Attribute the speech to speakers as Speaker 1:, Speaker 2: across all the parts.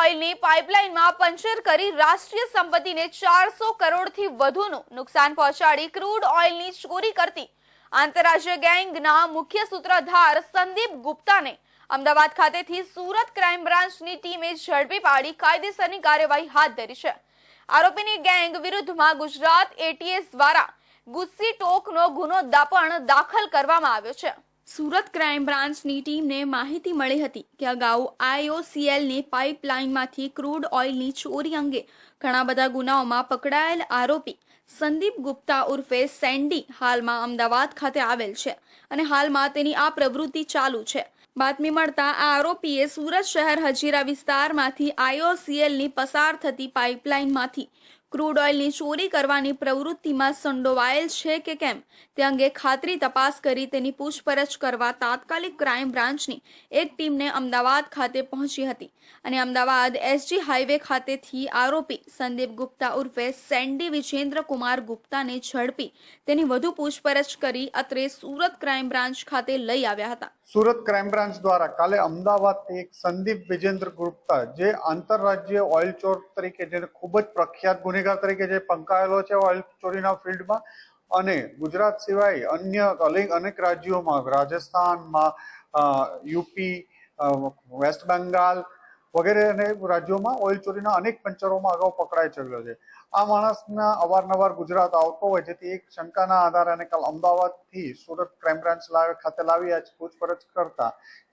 Speaker 1: ઓઇલની પાઇપલાઇનમાં puncture કરી રાષ્ટ્રીય સંપત્તિને ચારસો કરોડથી વધુનું નુકસાન પહોંચાડી ક્રૂડ ઓઇલની ચોરી કરતી આંતરરાષ્ટ્રીય ગેંગના મુખ્ય સૂત્રધાર સંદીપ ગુપ્તાને અમદાવાદ ખાતેથી સુરત ક્રાઇમ બ્રાન્ચની ટીમે ઝડપી પાડી કાયદેસરની કાર્યવાહી હાથ ધરી છે. આરોપીની ગેંગ વિરુદ્ધમાં ગુજરાત એટીએસ દ્વારા ગુસ્સી ટોકનો ગુનો પણ દાખલ કરવામાં આવ્યો છે. સુરત ક્રાઇમ બ્રાન્ચની ટીમને માહિતી મળી હતી કે અગાઉ આઈઓસીએલની પાઇપલાઇનમાંથી ક્રૂડ ઓઇલની ચોરી અંગે ઘણા બધા ગુનાઓમાં પકડાયેલ આરોપી સંદીપ ગુપ્તા ઉર્ફે સેન્ડી હાલમાં અમદાવાદ ખાતે આવેલ છે અને હાલમાં તેની આ પ્રવૃત્તિ ચાલુ છે. બાતમી મળતા આ આરોપીએ સુરત શહેર હજીરા વિસ્તારમાંથી આઈઓસીએલની પસાર થતી પાઇપલાઇનમાંથી ક્રૂડ ઓઇલની ચોરી કરવાની પ્રવૃત્તિમાં સંડોવાયેલ છે કે કેમ? તે અંગે ખાતરી તપાસ કરી તેની પૂછપરછ કરવા તાત્કાલિક ક્રાઇમ બ્રાન્ચની એક ટીમને અમદાવાદ ખાતે પહોંચી હતી અને અમદાવાદ એસજી હાઈવે ખાતેથી આરોપી સંદીપ ગુપ્તા ઉર્ફે સેન્ડી વિજેન્દ્ર કુમાર ગુપ્તાને ઝડપી તેની વધુ પૂછપરછ કરી અત્રે સુરત ક્રાઇમ બ્રાન્ચ ખાતે લઈ આવ્યા હતા.
Speaker 2: સુરત ક્રાઇમ બ્રાન્ચ દ્વારા કાલે અમદાવાદથી એક સંદીપ વિજેન્દ્ર ગુપ્તા, જે આંતરરાજ્ય ઓઇલ ચોર તરીકે જેને ખૂબ જ પ્રખ્યાત ગુનેગાર તરીકે જે પંકાયેલો છે ઓઇલ ચોરીના ફિલ્ડમાં અને ગુજરાત સિવાય અન્ય અનેક રાજ્યોમાં, રાજસ્થાનમાં યુપી વેસ્ટ બેંગાલ વગેરે અનેક રાજ્યોમાં ઓઇલ ચોરીના અનેક પંચરોમાં અગાઉ પકડાઈ ચડ્યો છે. આ માણસના અવારનવાર ગુજરાત આવતો હોય, જેથી એક શંકાના આધારે અને કાલ અમદાવાદથી સુરત ક્રાઇમ બ્રાન્ચ ખાતે લાવી આજ પૂછપરછ કરતા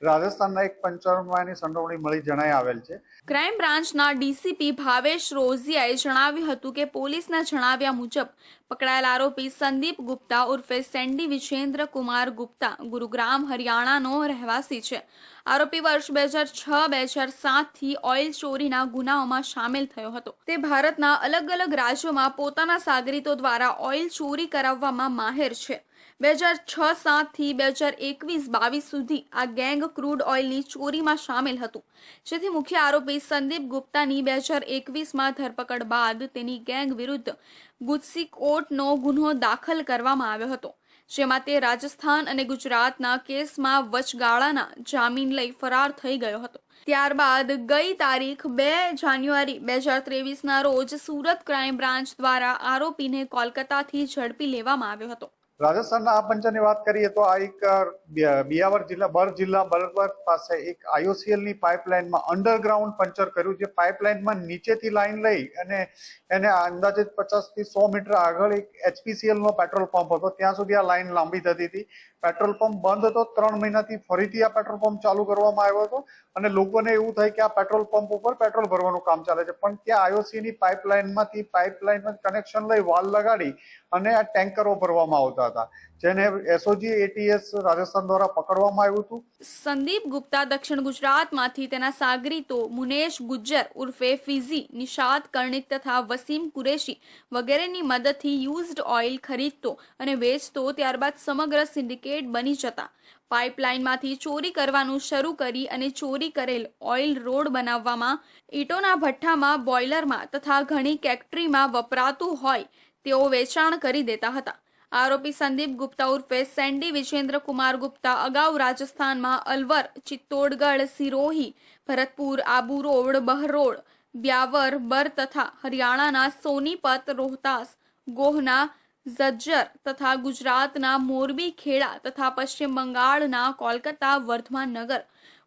Speaker 2: રાજસ્થાનના એક પંચરમાં સંડોવણી મળી જણાઈ આવેલ છે.
Speaker 1: ક્રાઇમ બ્રાન્ચના ડીસીપી ભાવેશ રોઝિયાએ જણાવ્યું હતું કે પોલીસના જણાવ્યા મુજબ પકડાયેલ આરોપી સંદીપ ગુપ્તા ઉર્ફે સેન્ડી વિજેન્દ્ર કુમાર ગુપ્તા ગુરુગ્રામ, હરિયાણાનો રહેવાસી છે. આરોપી વર્ષ બે હજાર છ, બે હજાર સાતથી ઓઇલ ચોરીના ગુનાઓમાં સામેલ થયો હતો. તે ભારતના અલગ અલગ રાજ્યોમાં પોતાના સાગરીતો દ્વારા ઓઇલ ચોરી કરાવવામાં માહેર છે. બે હજાર છ સાતથી બે હજાર એકવીસ બાવીસ સુધી આ ગેંગ ક્રૂડ ઓઇલની ચોરીમાં સામેલ હતું. જેથી મુખ્ય આરોપી સંદીપ ગુપ્તાની બે હજાર એકવીસમાં ધરપકડ બાદ તેની ગેંગ વિરુદ્ધ ગુજસી કોર્ટનો ગુનો દાખલ કરવામાં આવ્યો હતો. જેમાં તે રાજસ્થાન અને ગુજરાતના કેસમાં વચગાળાના જામીન લઈ ફરાર થઈ ગયો હતો. ત્યારબાદ ગઈ તારીખ બે જાન્યુઆરી બે હજાર ત્રેવીસના રોજ સુરત ક્રાઇમ બ્રાન્ચ દ્વારા આરોપીને કોલકાતાથી ઝડપી લેવામાં આવ્યો હતો.
Speaker 2: રાજસ્થાનના આ પંચની વાત કરીએ તો આ એક બિયાવર જિલ્લા બર જિલ્લા બરબર પાસે એક આઈઓસીએલની પાઇપલાઇનમાં અંડરગ્રાઉન્ડ પંચર કર્યું જે પાઇપલાઇનમાં નીચેથી લાઇન લઈ અને એને અંદાજે પચાસથી સો મીટર આગળ એક એચપીસીએલ નો પેટ્રોલ પંપ હતો. ત્યાં સુધી આ લાઇન લાંબી થતી હતી. પેટ્રોલ પંપ બંધ હતો, ત્રણ મહિનાથી ફરીથી આ પેટ્રોલ પંપ ચાલુ કરવામાં આવ્યો હતો. અને લોકોને એવું થાય કે આ પેટ્રોલ પંપ ઉપર પેટ્રોલ ભરવાનું કામ ચાલે છે. પણ ત્યાં આયોસી ની પાઇપલાઇનમાંથી પાઇપલાઇનમાં કનેક્શન લઈ વાલ લગાડી અને આ ટેન્કરો ભરવામાં આવતા હતા, જેને એસઓજી, એટીએસ રાજસ્થાન દ્વારા પકડવામાં આવ્યું હતું.
Speaker 1: સંદીપ ગુપ્તા, દક્ષિણ ગુજરાતમાંથી તેના સાગરીતો મુનેશ ગુજ્જર ઉર્ફે ફિઝી નિશાદ કર્ણિક તથા વસીમ કુરેશી વગેરેની મદદથી યુઝડ ઓઇલ ખરીદતો અને વેચતો, ત્યારબાદ સમગ્ર સિન્ડિકેટ બની જતા. પાઇપલાઇનમાંથી ચોરી કરવાનું શરૂ કરી અને ચોરી કરેલ ઓઇલ રોડ બનાવવામાં ઈટોના ભઠ્ઠામાં, બોઇલરમાં તથા ઘણી ફેક્ટરીમાં વપરાતું હોય તેઓ વેચાણ કરી દેતા હતા. આરોપી સંદીપ ગુપ્તા ઉર્ફે સેન્ડી વિજેન્દ્ર કુમાર ગુપ્તા અગાઉ રાજસ્થાનમાં અલવર, ચિત્તોડગઢ, સિરોહી, ભરતપુર, આબુ રોડ, બહરોડ, બ્યાવર, બર તથા હરિયાણાના સોનીપત રોહતાસ, ગોહના ઝજ્જર તથા ગુજરાતના મોરબી, ખેડા તથા પશ્ચિમ બંગાળના કોલકાતા, વર્ધમાન નગર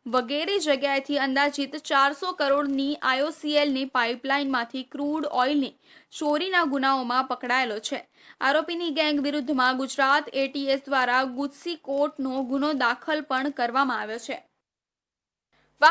Speaker 1: વગેરે જગ્યાએથી અંદાજિત ચારસો કરોડની આઈઓસીએલની પાઇપલાઇનમાંથી ક્રૂડ ઓઇલની ચોરીના ગુનાઓમાં પકડાયેલો છે. આરોપીની ગેંગ વિરુદ્ધમાં ગુજરાત એટીએસ દ્વારા ગુજસી કોર્ટનો ગુનો દાખલ પણ કરવામાં આવ્યો છે.